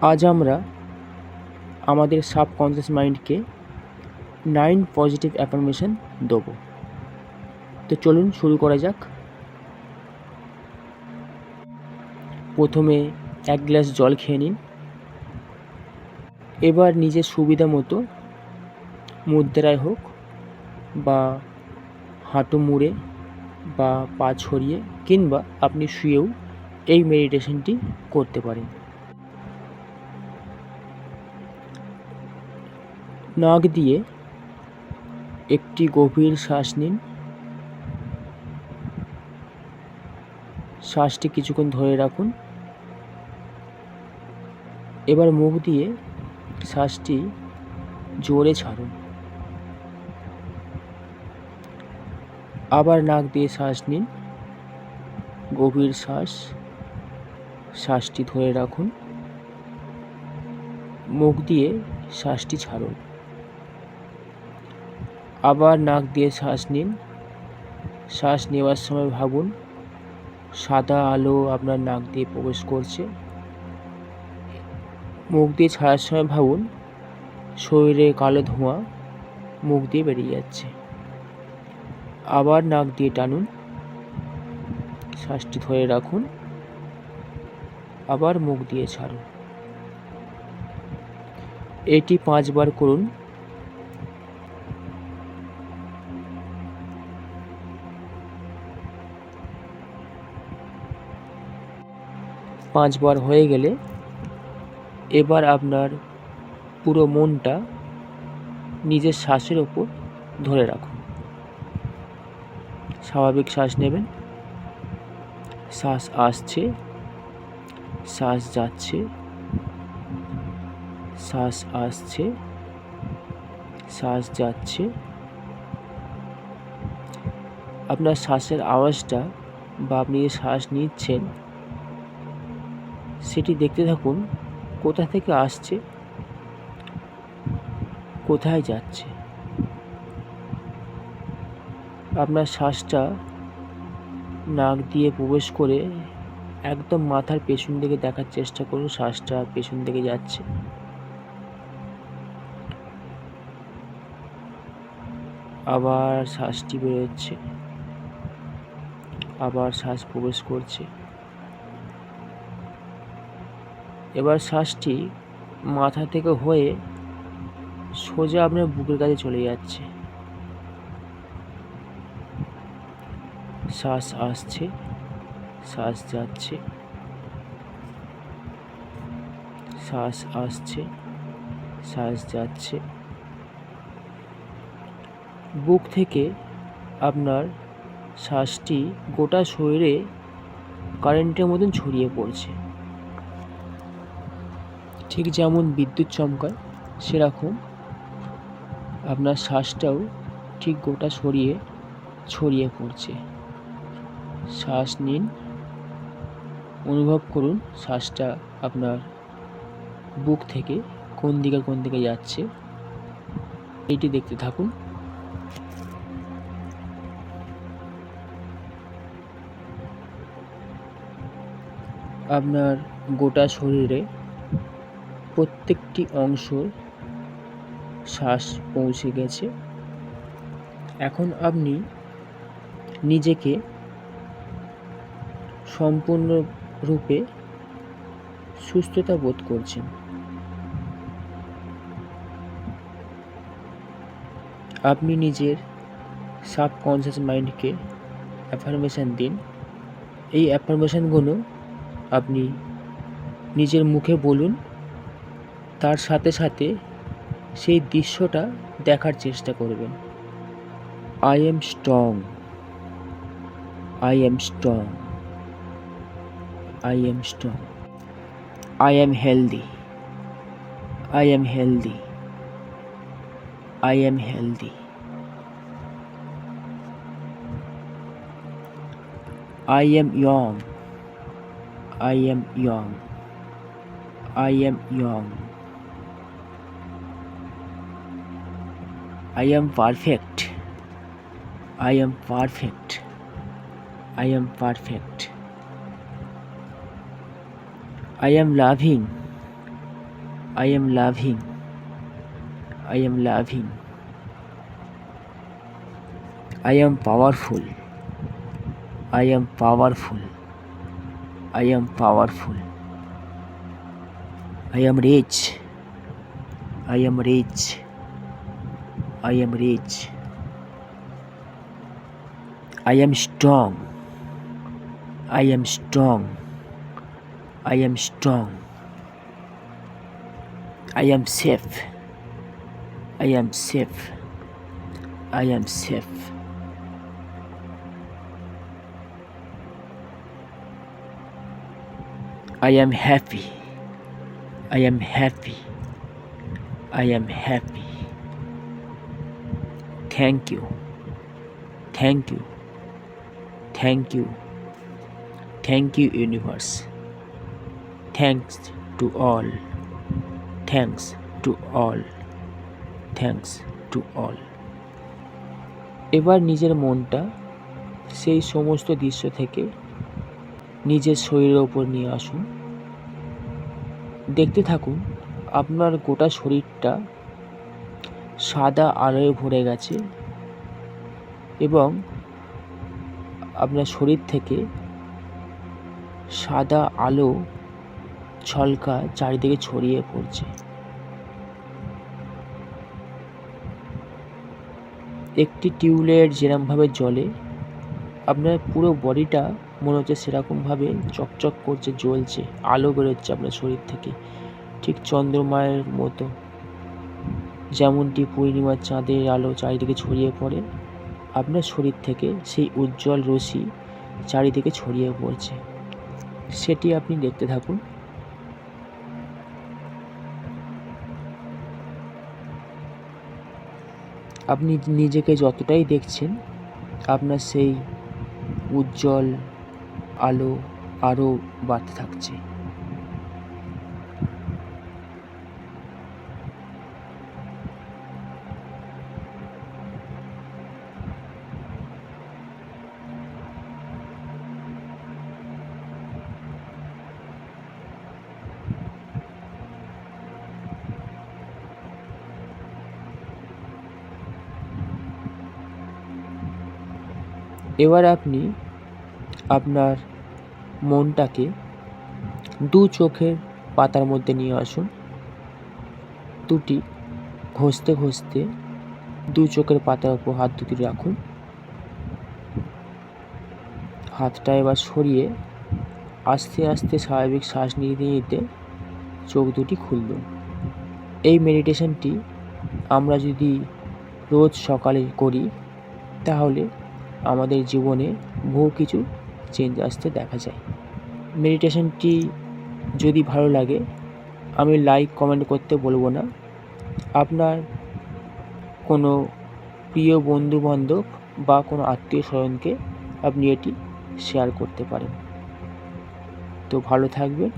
আজ আমরা আমাদের সাবকনসিয়াস মাইন্ডকে নাইন পজিটিভ অ্যাফার্মেশন দেবো। তো চলুন শুরু করা যাক। প্রথমে এক গ্লাস জল খেয়ে নিন। এবার নিজের সুবিধা মতো মুদ্রায় হোক বা হাঁটু মুড়ে বা পা ছড়িয়ে কিংবা আপনি শুয়েও এই মেডিটেশনটি করতে পারেন। নাক দিয়ে একটি গভীর শ্বাস নিন। শ্বাসটি কিছুক্ষণ ধরে রাখুন। এবার মুখ দিয়ে শ্বাসটি জোরে ছাড়ুন। আবার নাক দিয়ে শ্বাস নিন। গভীর শ্বাস, শ্বাসটি ধরে রাখুন। মুখ দিয়ে শ্বাসটি ছাড়ুন। আবার নাক দিয়ে শ্বাস নিন। শ্বাস নেওয়ার সময় ভাবুন, সাদা আলো আপনার নাক দিয়ে প্রবেশ করছে। মুখ দিয়ে ছাড়ার সময় ভাবুন, শরীরে কালো ধোঁয়া মুখ দিয়ে বেরিয়ে যাচ্ছে। আবার নাক দিয়ে টানুন, শ্বাসটি ধরে রাখুন, আবার মুখ দিয়ে ছাড়ুন। এটি পাঁচবার করুন পাঁচবার হয়ে গেলে এবার আপনার পুরো মনটা নিজের শ্বাসের ওপর ধরে রাখুন। স্বাভাবিক শ্বাস নেবেন। শ্বাস আসছে, শ্বাস যাচ্ছে, শ্বাস আসছে, শ্বাস যাচ্ছে। আপনার শ্বাসের আওয়াজটা বা আপনি যে শ্বাস নিচ্ছেন সেটি দেখতে থাকুন, কোথা থেকে আসছে, কোথায় যাচ্ছে। আপনার শ্বাসটা নাক দিয়ে প্রবেশ করে একদম মাথার পেছন দিকে দেখার চেষ্টা করুন, শ্বাসটা পেছন দিকে যাচ্ছে। আবার শ্বাসটি বেরোচ্ছে। আবার শ্বাস প্রবেশ করছে। এবার শ্বাসটি মাথা থেকে হয়ে সোজা আপনার বুকের কাছে চলে যাচ্ছে। শ্বাস আসছে, শ্বাস যাচ্ছে, শ্বাস আসছে, শ্বাস যাচ্ছে। বুক থেকে আপনার শ্বাসটি গোটা শরীরে কারেন্টের মতন ছড়িয়ে পড়ছে। ঠিক যেমন বিদ্যুৎ চমকায়, সেরকম আপনার শ্বাসটাও ঠিক গোটা ছড়িয়ে ছড়িয়ে পড়ছে। শ্বাস নিন, অনুভব করুন শ্বাসটা আপনার বুক থেকে কোন দিকে কোন দিকে যাচ্ছে। এইটি দেখতে থাকুন। আপনার গোটা শরীরে প্রত্যেকটি অংশ শ্বাস পৌঁছে গেছে। এখন আপনি নিজেকে সম্পূর্ণরূপে সুস্থতা বোধ করছেন। আপনি নিজের সাবকনসিয়াস মাইন্ডকে অ্যাফার্মেশন দিন। এই অ্যাফার্মেশনগুলো আপনি নিজের মুখে বলুন। তার সাথে সাথে সেই দৃশ্যটা দেখার চেষ্টা করবেন। I am strong I am strong I am strong I am healthy I am healthy I am healthy I am young. I am young. I am young. I am perfect. I am perfect. I am perfect. I am loving. I am loving. I am loving. I am powerful. I am powerful. I am powerful. I am rich. I am rich. I am rich. I am strong. I am strong. I am strong. I am safe. I am safe. I am safe. I am happy. I am happy. I am happy. Thank you. Thank you. Thank you. Thank you, universe. Thanks to all. Thanks to all. Thanks to all. এবার নিজের মনটা সেই সমস্ত দৃশ্য থেকে নিজের শরীরের ওপর নিয়ে আসুন দেখতে থাকুন আপনার গোটা শরীরটা সাদা আলোয় ভরে গেছে এবং আপনার শরীর থেকে সাদা আলো ছলকা চারিদিকে ছড়িয়ে পড়ছে। একটি টিউবলাইট যেরমভাবে জ্বলে, আপনার পুরো বডিটা মনে হচ্ছে সেরকমভাবে চকচক করছে, জ্বলছে, আলো বেরোচ্ছে আপনার শরীর থেকে, ঠিক চন্দ্রমায়ের মতো। যেমনটি পূর্ণিমার চাঁদের আলো চারিদিকে ছড়িয়ে পড়ে, আপনার শরীর থেকে সেই উজ্জ্বল রশ্মি চারিদিকে ছড়িয়ে পড়ছে। সেটি আপনি দেখতে থাকুন। আপনি নিজেকে যতটাই দেখছেন, আপনার সেই উজ্জ্বল আলো আরও বাড়তে থাকছে। এবার আপনি আপনার মনটাকে দু চোখের পাতার মধ্যে নিয়ে আসুন। দুটি ঘষতে ঘষতে দু চোখের পাতার উপর হাত দুটি রাখুন। হাতটা এবার সরিয়ে আস্তে আস্তে স্বাভাবিক শ্বাস নিতে নিতে চোখ দুটি খুলুন এই মেডিটেশনটি আমরা যদি রোজ সকালে করি, তাহলে আমাদের জীবনে বহু কিছু চেঞ্জ আসতে দেখা যায়। মেডিটেশনটি যদি ভালো লাগে, আমি লাইক কমেন্ট করতে বলব না। আপনার কোনো প্রিয় বন্ধুবান্ধব বা কোনো আত্মীয় স্বজনকে আপনি এটি শেয়ার করতে পারেন। তো ভালো থাকবেন